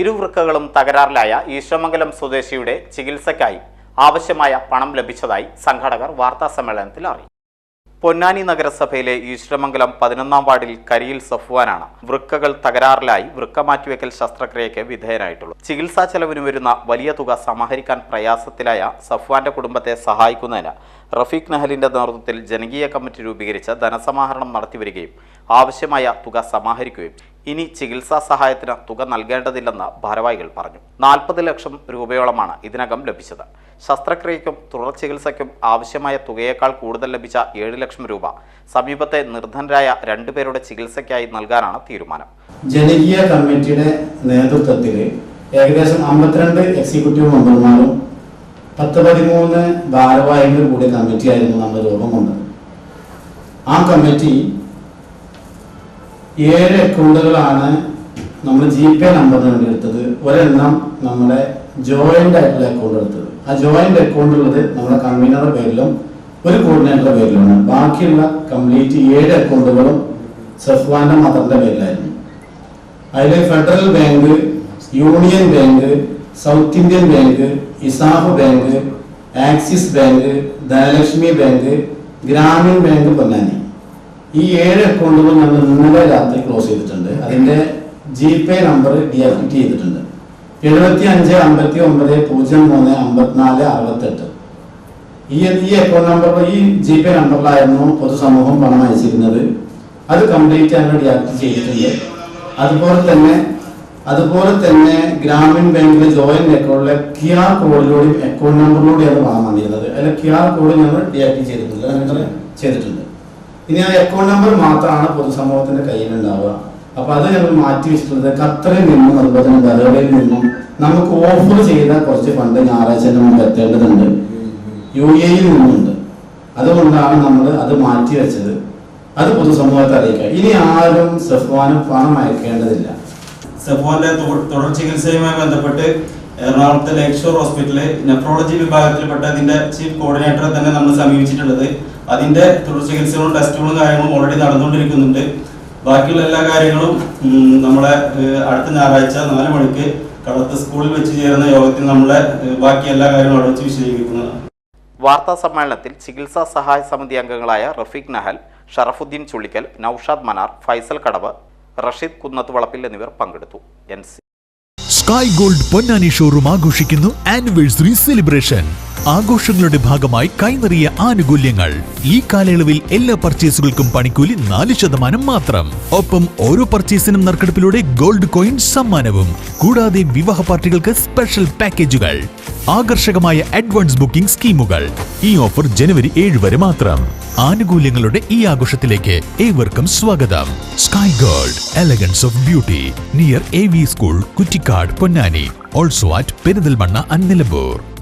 ഇരുവൃക്കകളും തകരാറിലായ ഈശ്വമംഗലം സ്വദേശിയുടെ ചികിത്സയ്ക്കായി ആവശ്യമായ പണം ലഭിച്ചതായി സംഘാടകർ വാർത്താസമ്മേളനത്തിൽ അറിയിച്ചു. പൊന്നാനി നഗരസഭയിലെ ഈശ്വരമംഗലം പതിനൊന്നാം വാർഡിൽ കരിയിൽ സഫ്വാനാണ് വൃക്കകൾ തകരാറിലായി വൃക്ക മാറ്റിവെക്കൽ ശസ്ത്രക്രിയയ്ക്ക് വിധേയനായിട്ടുള്ളത്. ചികിത്സാ ചെലവിന് വരുന്ന വലിയ തുക സമാഹരിക്കാൻ പ്രയാസത്തിലായ സഫ്വാന്റെ കുടുംബത്തെ സഹായിക്കുന്നതിന് റഫീഖ് നഹലിന്റെ നേതൃത്വത്തിൽ ജനകീയ കമ്മിറ്റി രൂപീകരിച്ച് ധനസമാഹരണം നടത്തിവരികയും ആവശ്യമായ തുക സമാഹരിക്കുകയും ഇനി ചികിത്സാ സഹായത്തിന് തുക നൽകേണ്ടതില്ലെന്ന് ഭാരവാഹികൾ പറഞ്ഞു. നാൽപ്പത് ലക്ഷം രൂപയോളമാണ് ഇതിനകം ലഭിച്ചത്. ശസ്ത്രക്രിയയ്ക്കും തുടർ ചികിത്സയ്ക്കും ആവശ്യമായ തുകയേക്കാൾ കൂടുതൽ ലഭിച്ച ഏഴ് ലക്ഷം രൂപ സമീപത്തെ നിർധനരായ രണ്ടുപേരുടെ ചികിത്സയ്ക്കായി നൽകാനാണ് തീരുമാനം. ജനകീയ കമ്മിറ്റിയുടെ നേതൃത്വത്തിൽ ഏകദേശം അമ്പത്തിരണ്ട് എക്സിക്യൂട്ടീവ് മെമ്പർമാരും പത്ത് പതിമൂന്ന് ഭാരവാഹികൾ കൂടിയ കമ്മിറ്റിയായിരുന്നു നമ്മൾ രൂപം കൊണ്ടത്. ആ കമ്മിറ്റി ഏഴ് അക്കൗണ്ടുകളാണ് നമ്മൾ ജി പേ വേണ്ടി എടുത്തത്. ഒരെണ്ണം നമ്മുടെ ജോയിന്റ് ആയിട്ടുള്ള അക്കൗണ്ട് എടുത്തത്. ആ ജോയിന്റ് അക്കൗണ്ട് ഉള്ളത് നമ്മുടെ കൺവീനറുടെ പേരിലും ഒരു കോർഡിനേറ്ററുടെ പേരിലുമാണ്. ബാക്കിയുള്ള കംപ്ലീറ്റ് ഏഴ് അക്കൗണ്ടുകളും സഫ്വാന്റെ മദറിന്റെ പേരിലായിരുന്നു. അതിൽ Federal Bank Union Bank South Indian Bank ESAF Bank Axis Bank Dhanalakshmi Bank Grameen Bank Ponnani. ഈ ഏഴ് അക്കൗണ്ടുകൾ ഞങ്ങൾ ഇന്നലെ രാത്രി ക്ലോസ് ചെയ്തിട്ടുണ്ട്. അതിന്റെ ജി പേ നമ്പർ ഡിയാക്ടിവേറ്റ് ചെയ്തിട്ടുണ്ട്. എഴുപത്തി അഞ്ച് അമ്പത്തി ഒമ്പത് പൂജ്യം മൂന്ന് അമ്പത്തിനാല് അറുപത്തെട്ട്. ഈ ഈ അക്കൗണ്ട് നമ്പർ ഈ ജി പേ നമ്പറിലായിരുന്നു പൊതുസമൂഹം പണം അയച്ചിരുന്നത്. അത് കംപ്ലീറ്റ് ഞങ്ങൾ ഡിയാക്ട് ചെയ്തിട്ടുണ്ട്. അതുപോലെ തന്നെ അതുപോലെ തന്നെ ഗ്രാമീൺ ബാങ്കിലെ ജോയിന്റ് അക്കൗണ്ടിലെ ക്യു ആർ കോഡിലൂടെയും അക്കൗണ്ട് നമ്പറിലൂടെയാണ് പണം വന്നിരുന്നത്. അതിലെ ക്യു ആർ കോഡ് ഞങ്ങൾ ഡിയാക്ട് ചെയ്തിട്ടുണ്ട്. ഞങ്ങൾ ചെയ്തിട്ടുണ്ട്. ഇനി ആ അക്കൗണ്ട് നമ്പർ മാത്രമാണ് പൊതുസമൂഹത്തിന്റെ കയ്യിലുണ്ടാവുക. അപ്പൊ അത് ഞങ്ങൾ മാറ്റി വെച്ചിട്ടുള്ളത് ഖത്തറിൽ നിന്നും അതുപോലെ തന്നെ ദറോഡയിൽ നിന്നും നമുക്ക് ഓഫർ ചെയ്ത കുറച്ച് ഫണ്ട് ഞായറാഴ്ച നമുക്ക് എത്തേണ്ടതുണ്ട്. യു എയിൽ നിന്നുണ്ട്. അതുകൊണ്ടാണ് നമ്മൾ അത് മാറ്റി വെച്ചത്. അത് പൊതുസമൂഹത്തെ അറിയിക്കുക. ഇനി ആരും സഫ്വാനും പണം അയക്കേണ്ടതില്ല. സഫ്വാന്റെ തുടർ ചികിത്സയുമായി ബന്ധപ്പെട്ട് എറണാകുളത്തെ ലേക്ക് ഷോർ ഹോസ്പിറ്റലിലെ നെഫ്രോളജി വിഭാഗത്തിൽപ്പെട്ട അതിന്റെ ചീഫ് കോർഡിനേറ്ററെ തന്നെ നമ്മൾ സമീപിച്ചിട്ടുള്ളത്. അതിന്റെ തുടർ ചികിത്സകളും ടെസ്റ്റുകളും കാര്യങ്ങളും ഓൾറെഡി നടന്നുകൊണ്ടിരിക്കുന്നുണ്ട്. ബാക്കിയുള്ള എല്ലാ കാര്യങ്ങളും നമ്മളെ അടുത്ത ഞായറാഴ്ച നാല് മണിക്ക് കടത്ത് സ്കൂളിൽ വെച്ച് ചേരുന്ന യോഗത്തിൽ നമ്മളെ ബാക്കി എല്ലാ കാര്യങ്ങളും അവിടെ വെച്ച് വിശദീകരിക്കുന്നതാണ്. വാർത്താ സമ്മേളനത്തിൽ ചികിത്സാ സഹായ സമിതി അംഗങ്ങളായ റഫീഖ് നഹൽ ഷറഫുദ്ദീൻ ചുള്ളിക്കൽ നൌഷാദ് മനാർ ഫൈസൽ കടവ് റഷീദ് കുന്നത്ത് വളപ്പിൽ എന്നിവർ പങ്കെടുത്തു. N Sky Gold Ponnani showroom ആഘോഷിക്കുന്നു ആനിവേഴ്സറി സെലിബ്രേഷൻ ആഘോഷങ്ങളുടെ ഭാഗമായി കൈനിറിയ ആനുകൂല്യങ്ങൾ. ഈ കാലയളവിൽ എല്ലാ പർച്ചേസുകൾക്കും പണിക്കൂലി നാല് ശതമാനം മാത്രം. ഒപ്പം ഓരോ പർച്ചേസിനും നറുക്കെടുപ്പിലൂടെ ഗോൾഡ് കോയിൻ സമ്മാനവും. കൂടാതെ വിവാഹ പാർട്ടികൾക്ക് സ്പെഷ്യൽ പാക്കേജുകൾ ആകർഷകമായ അഡ്വാൻസ് ബുക്കിംഗ് സ്കീമുകൾ. ഈ ഓഫർ ജനുവരി ഏഴ് വരെ മാത്രം. ആനുകൂല്യങ്ങളുടെ ഈ ആഘോഷത്തിലേക്ക് ഏവർക്കും സ്വാഗതം. Sky Gold elegance of beauty near A V school Kuttikkad Ponnani also at Perinthalmanna അന്നിലമ്പൂർ